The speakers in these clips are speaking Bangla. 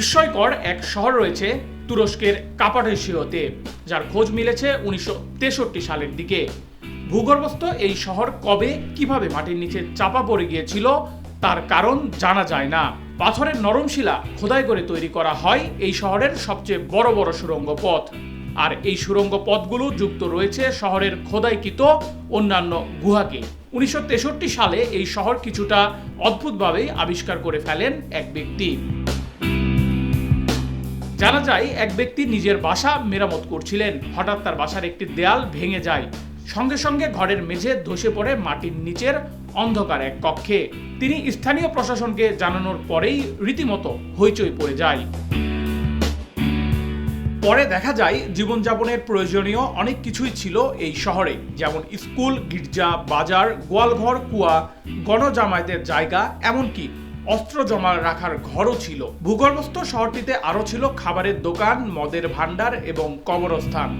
বিস্ময়কর এক শহর রয়েছে তুরস্কের কাপাডোসিয়াতে যার খোঁজ মিলেছে উনিশশো তেষট্টি সালের দিকে। ভূগর্ভস্থ এই শহর কবে, কীভাবে মাটির নিচে চাপা পড়ে গিয়েছিল, তার কারণ জানা যায় না। পাথরের নরম শিলা খোদাই করে তৈরি করা হয় এই শহরের সবচেয়ে বড় বড় সুড়ঙ্গ পথ। আর এই সুড়ঙ্গ পথগুলো যুক্ত রয়েছে শহরের খোদাইকৃত অন্যান্য গুহাকে। উনিশশো তেষট্টি সালে এই শহর কিছুটা অদ্ভুতভাবেই আবিষ্কার করে ফেলেন এক ব্যক্তি। জানা যায়, এক ব্যক্তি নিজের বাসা মেরামত করছিলেন। হঠাৎ তার বাসার একটি দেয়াল ভেঙে যায়। সঙ্গে সঙ্গে ঘরের মেঝে ধসে পড়ে মাটির নিচের অন্ধকার এক কক্ষে। তিনি স্থানীয় প্রশাসনকে জানানোর পরেই রীতিমতো হইচই পড়ে যায়। পরে দেখা যায়, জীবনযাপনের প্রয়োজনীয় অনেক কিছুই ছিল এই শহরে। যেমন স্কুল, গির্জা, বাজার, গোয়ালঘর, কুয়া, গণজামায়াতের জায়গা, এমনকি অস্ত্র জমা রাখার ঘরও ছিল। ভূগর্ভস্থ শহরটিতে আরও ছিল খাবারের দোকান, মদের ভাণ্ডার এবং কবরস্থান।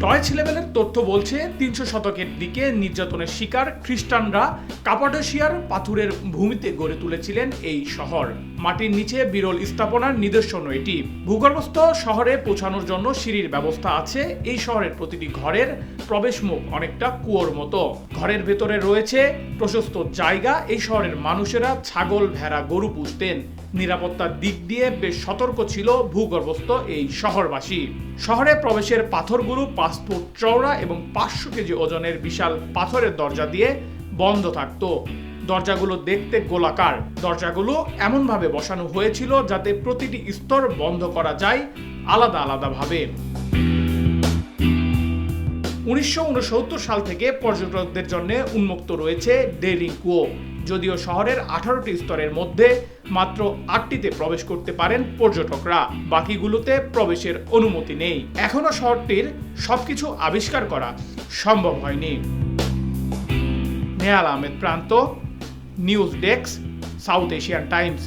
টয় ছেলেবেলের তথ্য বলছে, তিনশো শতকের দিকে নির্যাতনের শিকার খ্রিস্টানরা কাপাডোশিয়ার পাথুরের ভূমিতে গড়ে তুলেছিলেন এই শহর। মাটির নিচে বিরল স্থাপনার নিদর্শন এটি ভূগর্ভস্থ শহরে পৌঁছানোর জন্য সিঁড়ির ব্যবস্থা আছে। এই শহরের প্রতিটি ঘরের প্রবেশমুখ অনেকটা কুয়োর মতো। ঘরের ভেতরে রয়েছে প্রশস্ত জায়গা। এই শহরের মানুষেরা ছাগল, ভেড়া, গরু পুষতেন। নিরাপত্তার দিক দিয়ে বেশ সতর্ক ছিল ভূগর্ভস্থ এই শহরবাসী। শহরে প্রবেশের পাথরগুলো ফুট চওড়া এবং পাঁচশো কেজি ওজনের বিশাল পাথরের দরজা দিয়ে বন্ধ থাকতো। দরজাগুলো দেখতে গোলাকার। দরজাগুলো এমনভাবে বসানো হয়েছিল যাতে প্রতিটি স্তর বন্ধ করা যায় আলাদা আলাদাভাবে। উনিশশো উনসত্তর সাল থেকে পর্যটকদের জন্য উন্মুক্ত রয়েছে ডেরিং কুয়ো। যদিও শহরের আঠারোটি স্তরের মধ্যে মাত্র আটটিতে প্রবেশ করতে পারেন পর্যটকরা। বাকিগুলোতে প্রবেশের অনুমতি নেই। এখনও শহরটির সবকিছু আবিষ্কার করা সম্ভব হয়নি। নেহাল আহমেদ প্রান্ত news desk South Asian Times